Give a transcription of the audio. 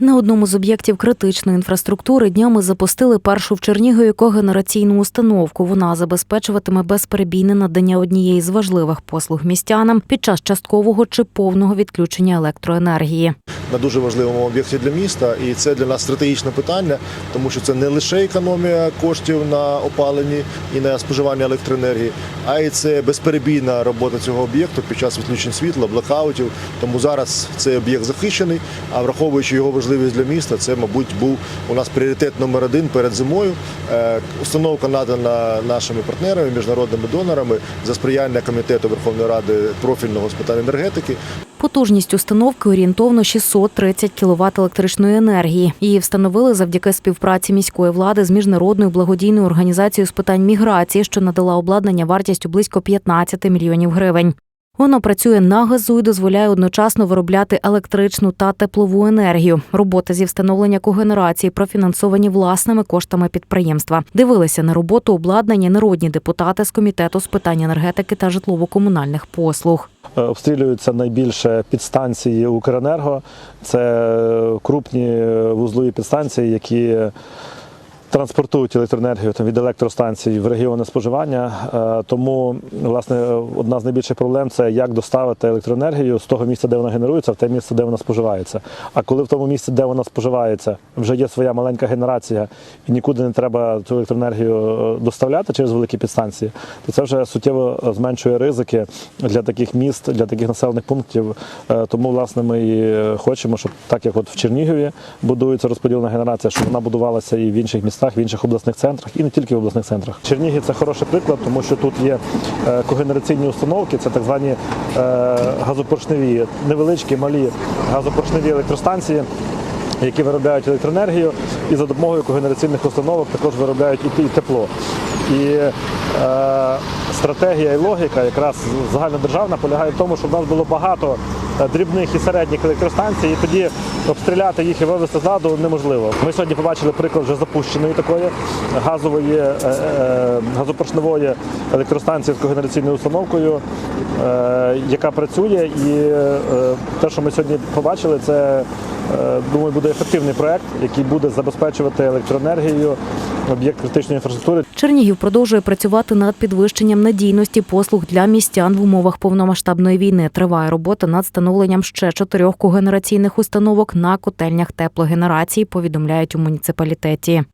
На одному з об'єктів критичної інфраструктури днями запустили першу в Чернігові когенераційну установку. Вона забезпечуватиме безперебійне надання однієї з важливих послуг містянам під час часткового чи повного відключення електроенергії. На дуже важливому об'єкті для міста, і це для нас стратегічне питання, тому що це не лише економія коштів на опаленні і на споживання електроенергії, а й це безперебійна робота цього об'єкту під час відключень світла, блекаутів. Тому зараз цей об'єкт захищений. А враховуючи його важливість для міста, це, мабуть, був у нас пріоритет номер один перед зимою. Е, Установка надана нашими партнерами, міжнародними донорами за сприяння комітету Верховної Ради профільного з питань енергетики. Потужність установки орієнтовно 630 кВт електричної енергії. Її встановили завдяки співпраці міської влади з міжнародною благодійною організацією з питань міграції, що надала обладнання вартістю близько 15 мільйонів гривень. Воно працює на газу і дозволяє одночасно виробляти електричну та теплову енергію. Роботи зі встановлення когенерації профінансовані власними коштами підприємства. Дивилися на роботу обладнання народні депутати з комітету з питань енергетики та житлово-комунальних послуг. Е, Обстрілюються найбільше підстанції Укренерго. Це е, крупні вузлові підстанції, які транспортують електроенергію там, від електростанцій в регіони споживання. Е, Тому, власне, одна з найбільших проблем це як доставити електроенергію з того місця, де вона генерується, в те місце, де вона споживається. А коли в тому місці, де вона споживається, вже є своя маленька генерація і нікуди не треба цю електроенергію е, доставляти через великі підстанції, то це вже суттєво зменшує ризики для таких міст, для таких населених пунктів. Е, Тому, власне, ми і хочемо, щоб так як от в Чернігові будується розподілена генерація, щоб вона будувалася і в інших містах, в інших обласних центрах, і не тільки в обласних центрах. Чернігів це хороший приклад, тому що тут є е, когенераційні установки, це так звані е, газопоршневі, невеличкі, малі газопоршневі електростанції. Які виробляють електроенергію і за допомогою когенераційних установок також виробляють і, тепло. І е, стратегія і логіка, якраз загальнодержавна, полягає в тому, щоб в нас було багато дрібних і середніх електростанцій, і тоді обстріляти їх і вивезти ззаду неможливо. Ми сьогодні побачили приклад вже запущеної такої газової е, е, газопоршневої електростанції з когенераційною установкою, е, яка працює. І е, те, що ми сьогодні побачили, це е, думаю, буде ефективний проект, який буде забезпечувати електроенергією об'єкт критичної інфраструктури. Чернігів продовжує працювати над підвищенням надійності послуг для містян в умовах повномасштабної війни. Триває робота над встановленням ще чотирьох когенераційних установок на котельнях теплогенерації. Повідомляють у муніципалітеті.